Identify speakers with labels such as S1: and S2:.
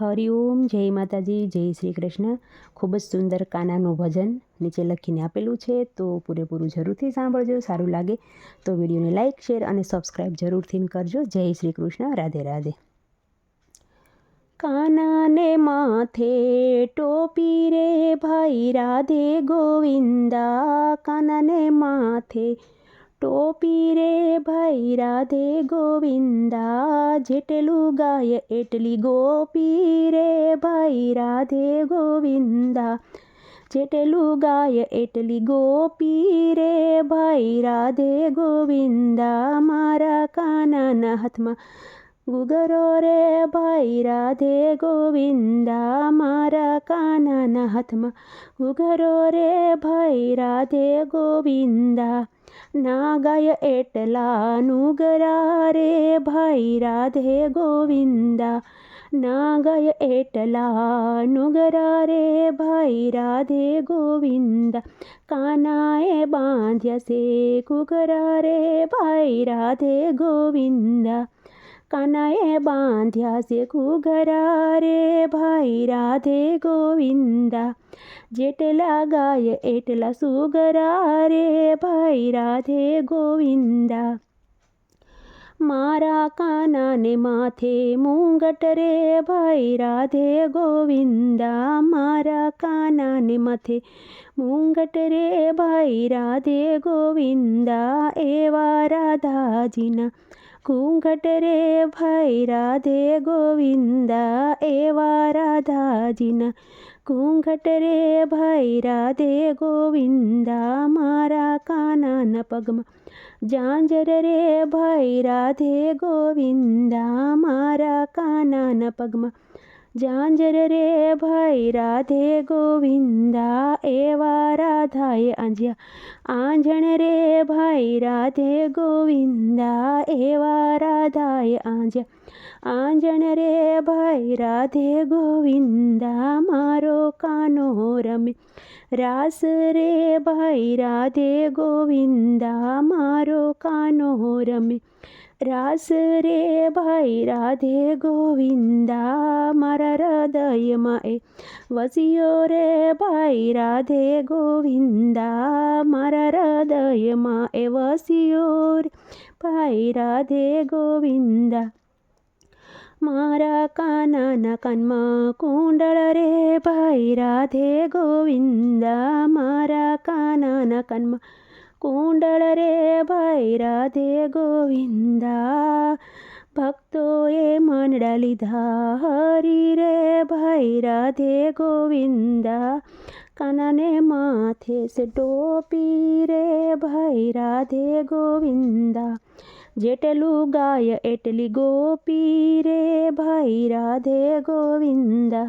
S1: હરિઓમ જય માતાજી, જય શ્રી કૃષ્ણ. ખૂબ જ સુંદર કાનાનું ભજન નીચે લખીને આપેલું છે, તો પૂરેપૂરું જરૂરથી સાંભળજો, સારું લાગે તો વિડીયોને લાઇક શેર અને સબસ્ક્રાઈબ જરૂરથી કરજો. જય શ્રી કૃષ્ણ, રાધે રાધે. કાનાને માથે ટોપી રે ભાઈ રાધે ગોવિંદા, કાનાને માથે ટોપી રે ભાઈ રાધે ગોવિંદા જેટલું ગાય એટલી ગોપી રે ભાઈ રાધે ગોવિંદા જેટલું ગાય એટલી ગોપી રે ભાઈ રાધે ગોવિંદા મારા કાનાના હાથમાં ગુગરો રે ભાઈ રાધે ગોવિંદા મારા કાનાના હાથમાં ગુગરો રે ભાઈ રાધે ગોવિંદા ના ગાય એટલા નુગરા રે ભાઈ રાધે ગોવિંદા ના ગાય એટલા નુગરા રે ભાઈ રાધે ગોવિંદા કાનાએ બાંધ્યા છે કુગરા રે ભાઈ રાધે ગોવિંદા કાનાએ બાંધ્યા છે ઘુઘરા રે ભાઈ રાધે ગોવિંદા. જેટલા ગાય એટલા સુગરા રે ભાઈ રાધે ગોવિંદા. મારા કાનાને માથે મુંગટ રે ભાઈ રાધે ગોવિંદા. મારા કાનાને માથે મુંગટ રે ભાઈ રાધે ગોવિંદા. એવા રાધાજીના ઘૂંઘટ રે ભાઈ રાધે ગોવિંદા એવા રાધાજીના ઘૂંઘટ રે ભાઈ રાધે ગોવિંદા મારા કાનાના પગમાં જાંજર રે ભાઈ રાધે ગોવિંદા મારા કાનાના પગમાં જાંજર રે ભાઈ રાધે ગોવિંદા, એવા રાધાએ આંજ્યા. આંજણ રે ભાઈ રાધે ગોવિંદા, એવા રાધાએ આંજ્યા. આંજણ રે ભાઈ રાધે ગોવિંદા, મારો કાનો રમે. રાસ રે ભાઈ રાધે ગોવિંદા, મારો કાનો રમે. રાસ રે ભાઈ, રાધે ગોવિંદા, મારા હૃદયમાં એ વસિયો રે ભાઈ, રાધે ગોવિંદા, મારા હૃદયમાં એ વસિયો રે ભાઈ, રાધે ગોવિંદા. મારા કાનાના કાનમાં કુંડળ રે ભાઈ, રાધે ગોવિંદા, મારા કાનાના કાનમાં કુંડળ રે ભાઈ રાધે ગોવિંદા ભક્તોએ મંડળા લીધા હરી રે ભાઈ રાધે ગોવિંદા કાનાને માથે સે ટોપી રે ભાઈ રાધે ગોવિંદા જેટલું ગાય એટલી ગોપી રે ભાઈ રાધે ગોવિંદા